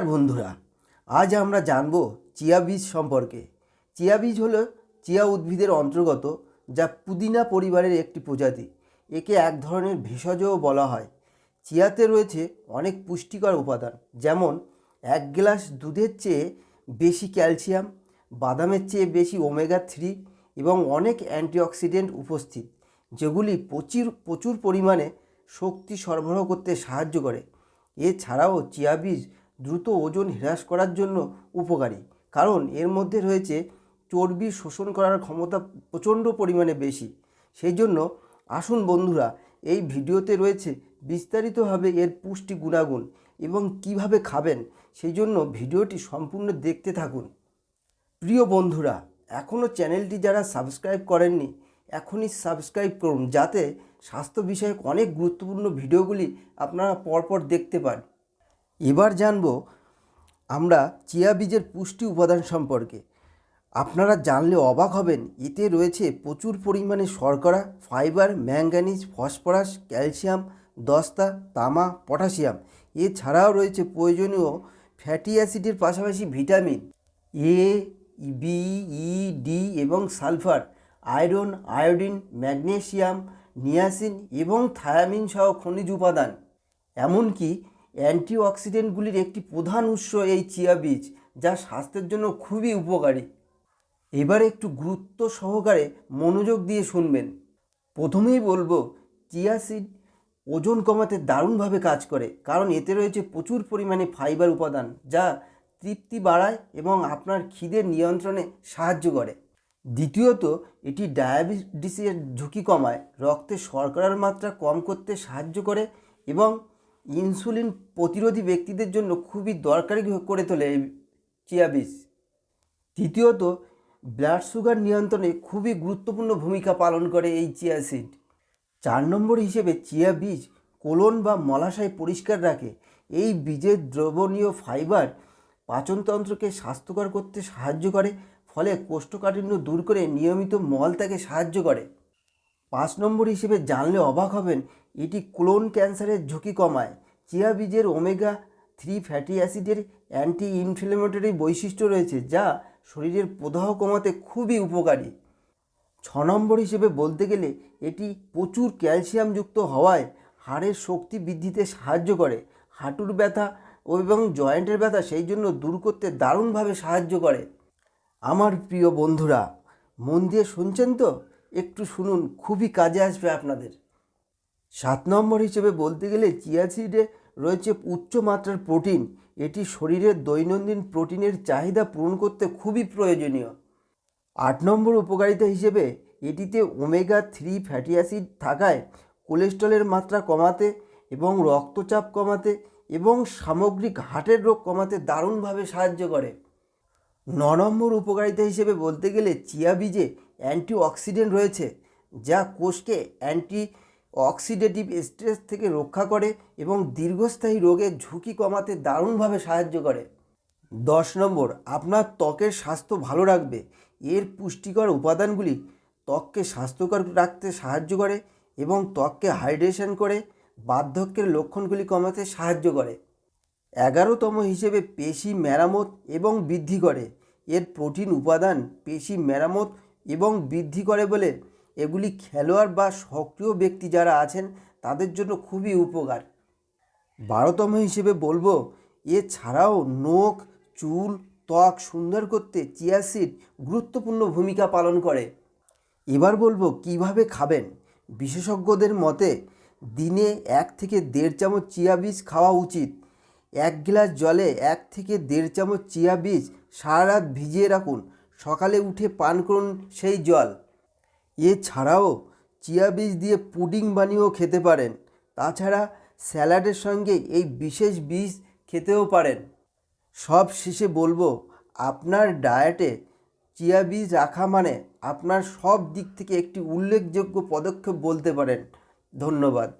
আর বন্ধুরা, আজ আমরা জানব চিয়া বীজ সম্পর্কে। চিয়া বীজ হলো চিয়া উদ্ভিদের অন্তর্গত যা পুদিনা পরিবারের একটি প্রজাতি। একে এক ধরনের ভেষজও বলা হয়। চিয়াতে রয়েছে অনেক পুষ্টিকর উপাদান, যেমন এক গ্লাস দুধের চেয়ে বেশি ক্যালসিয়াম, বাদামের চেয়ে বেশি ওমেগা থ্রি এবং অনেক অ্যান্টিঅক্সিডেন্ট উপস্থিত, যেগুলি প্রচুর প্রচুর পরিমাণে শক্তি সরবরাহ করতে সাহায্য করে। এছাড়াও চিয়া বীজ দ্রুত ওজন হ্রাস করার জন্য উপকারী। কারণ এর মধ্যে রয়েছে চর্বি শোষণ করার ক্ষমতা প্রচণ্ড পরিমাণে বেশি। সেই জন্য আসুন বন্ধুরা, এই ভিডিওতে রয়েছে বিস্তারিতভাবে এর পুষ্টি গুণাগুণ এবং কীভাবে খাবেন সেই জন্য ভিডিওটি সম্পূর্ণ দেখতে থাকুন। প্রিয় বন্ধুরা, এখনও চ্যানেলটি যারা সাবস্ক্রাইব করেননি, এখনই সাবস্ক্রাইব করুন, যাতে স্বাস্থ্য বিষয়ক অনেক গুরুত্বপূর্ণ ভিডিওগুলি আপনারা পরপর দেখতে পান। এবার জানব আমরা চিয়া বীজের পুষ্টি উপাদান সম্পর্কে। আপনারা জানলে অবাক হবেন, এতে রয়েছে প্রচুর পরিমাণে শর্করা, ফাইবার, ম্যাঙ্গানিজ, ফসফরাস, ক্যালসিয়াম, দস্তা, তামা, পটাশিয়াম। এছাড়াও রয়েছে প্রয়োজনীয় ফ্যাটি অ্যাসিডের পাশাপাশি vitamin A, B, E D এবং sulphur, iron, iodine magnesium niacin এবং থায়ামিন সহ খনিজ উপাদান। এমনকি অ্যান্টিঅক্সিডেন্টগুলির একটি প্রধান উৎস এই চিয়া বীজ, যা স্বাস্থ্যের জন্য খুবই উপকারী। এবারে একটু গুরুত্ব সহকারে মনোযোগ দিয়ে শুনবেন। প্রথমেই বলব, চিয়া সিড ওজন কমাতে দারুণভাবে কাজ করে, কারণ এতে রয়েছে প্রচুর পরিমাণে ফাইবার উপাদান, যা তৃপ্তি বাড়ায় এবং আপনার খিদের নিয়ন্ত্রণে সাহায্য করে। দ্বিতীয়ত, এটি ডায়াবেটিসের ঝুঁকি কমায়, রক্তে শর্করার মাত্রা কম করতে সাহায্য করে এবং ইনসুলিন প্রতিরোধী ব্যক্তিদের জন্য খুবই দরকারি করে তোলে এই চিয়া বীজ তৃতীয়ত ব্লাড সুগার নিয়ন্ত্রণে খুবই গুরুত্বপূর্ণ ভূমিকা পালন করে এই চিয়া সিড চার নম্বর হিসেবে চিয়া বীজ কোলন বা মলাশয় পরিষ্কার রাখে। এই বীজের দ্রবণীয় ফাইবার পাচনতন্ত্রকে স্বাস্থ্যকর করতে সাহায্য করে, ফলে কোষ্ঠকাঠিন্য দূর করে নিয়মিত মল ত্যাগে সাহায্য করে। পাঁচ নম্বর হিসেবে জানলে অবাক হবেন, এটি ক্লোন ক্যান্সারের ঝুঁকি কমায়। চিয়া বীজের ওমেগা থ্রি ফ্যাটি অ্যাসিডের অ্যান্টি ইনফ্লেমেটরি বৈশিষ্ট্য রয়েছে যা শরীরের প্রদাহ কমাতে খুবই উপকারী। ছ নম্বর হিসেবে বলতে গেলে, এটি প্রচুর ক্যালসিয়ামযুক্ত হওয়ায় হাড়ের শক্তি বৃদ্ধিতে সাহায্য করে। হাঁটুর ব্যথা এবং জয়েন্টের ব্যথা সেই জন্য দূর করতে দারুণভাবে সাহায্য করে। আমার প্রিয় বন্ধুরা, মন দিয়ে শুনছেন তো? একটু শুনুন, খুবই কাজে আসবে আপনাদের। সাত নম্বর হিসেবে বলতে গেলে চিয়া সিডে রয়েছে উচ্চ মাত্রার প্রোটিন। এটি শরীরের দৈনন্দিন প্রোটিনের চাহিদা পূরণ করতে খুবই প্রয়োজনীয়। আট নম্বর উপকারিতা হিসেবে এটিতে ওমেগা থ্রি ফ্যাটি অ্যাসিড থাকায় কোলেস্ট্রলের মাত্রা কমাতে এবং রক্তচাপ কমাতে এবং সামগ্রিক হার্টের রোগ কমাতে দারুণভাবে সাহায্য করে। ন নম্বর উপকারিতা হিসেবে বলতে গেলে চিয়া বীজে অ্যান্টিঅক্সিডেন্ট রয়েছে, যা কোষকে অ্যান্টি অক্সিডেটিভ স্ট্রেস থেকে রক্ষা করে এবং দীর্ঘস্থায়ী রোগের ঝুঁকি কমাতে দারুণভাবে সাহায্য করে। দশ নম্বর, আপনার ত্বকের স্বাস্থ্য ভালো রাখবে। এর পুষ্টিকর উপাদানগুলি ত্বককে স্বাস্থ্যকর রাখতে সাহায্য করে এবং ত্বককে হাইড্রেশন করে বার্ধক্যের লক্ষণগুলি কমাতে সাহায্য করে। এগারোতম হিসেবে পেশি মেরামত এবং বৃদ্ধি করে। এর প্রোটিন উপাদান পেশি মেরামত এবং বৃদ্ধি করে বলে এগুলি খেলোয়াড় বা সক্রিয় ব্যক্তি যারা আছেন, তাদের জন্য খুবই উপকার। বারোতম হিসেবে বলব, এছাড়াও নখ, চুল, ত্বক সুন্দর করতে চিয়া সিড গুরুত্বপূর্ণ ভূমিকা পালন করে। এবার বলব কীভাবে খাবেন? বিশেষজ্ঞদের মতে, দিনে এক থেকে দেড় চামচ চিয়া বীজ খাওয়া উচিত। এক গ্লাস জলে এক থেকে দেড় চামচ চিয়া বীজ সারা রাত ভিজিয়ে রাখুন। সকালে উঠে পান করুন সেই জল। এছাড়াও চিয়া বীজ দিয়ে পুডিং বানিয়েও খেতে পারেন। তাছাড়া স্যালাডের সঙ্গে এই বিশেষ বীজ খেতেও পারেন। সব শেষে বলব, আপনার ডায়েটে চিয়া বীজ রাখা মানে আপনার সব দিক থেকে একটি উল্লেখযোগ্য পদক্ষেপ বলতে পারেন। ধন্যবাদ।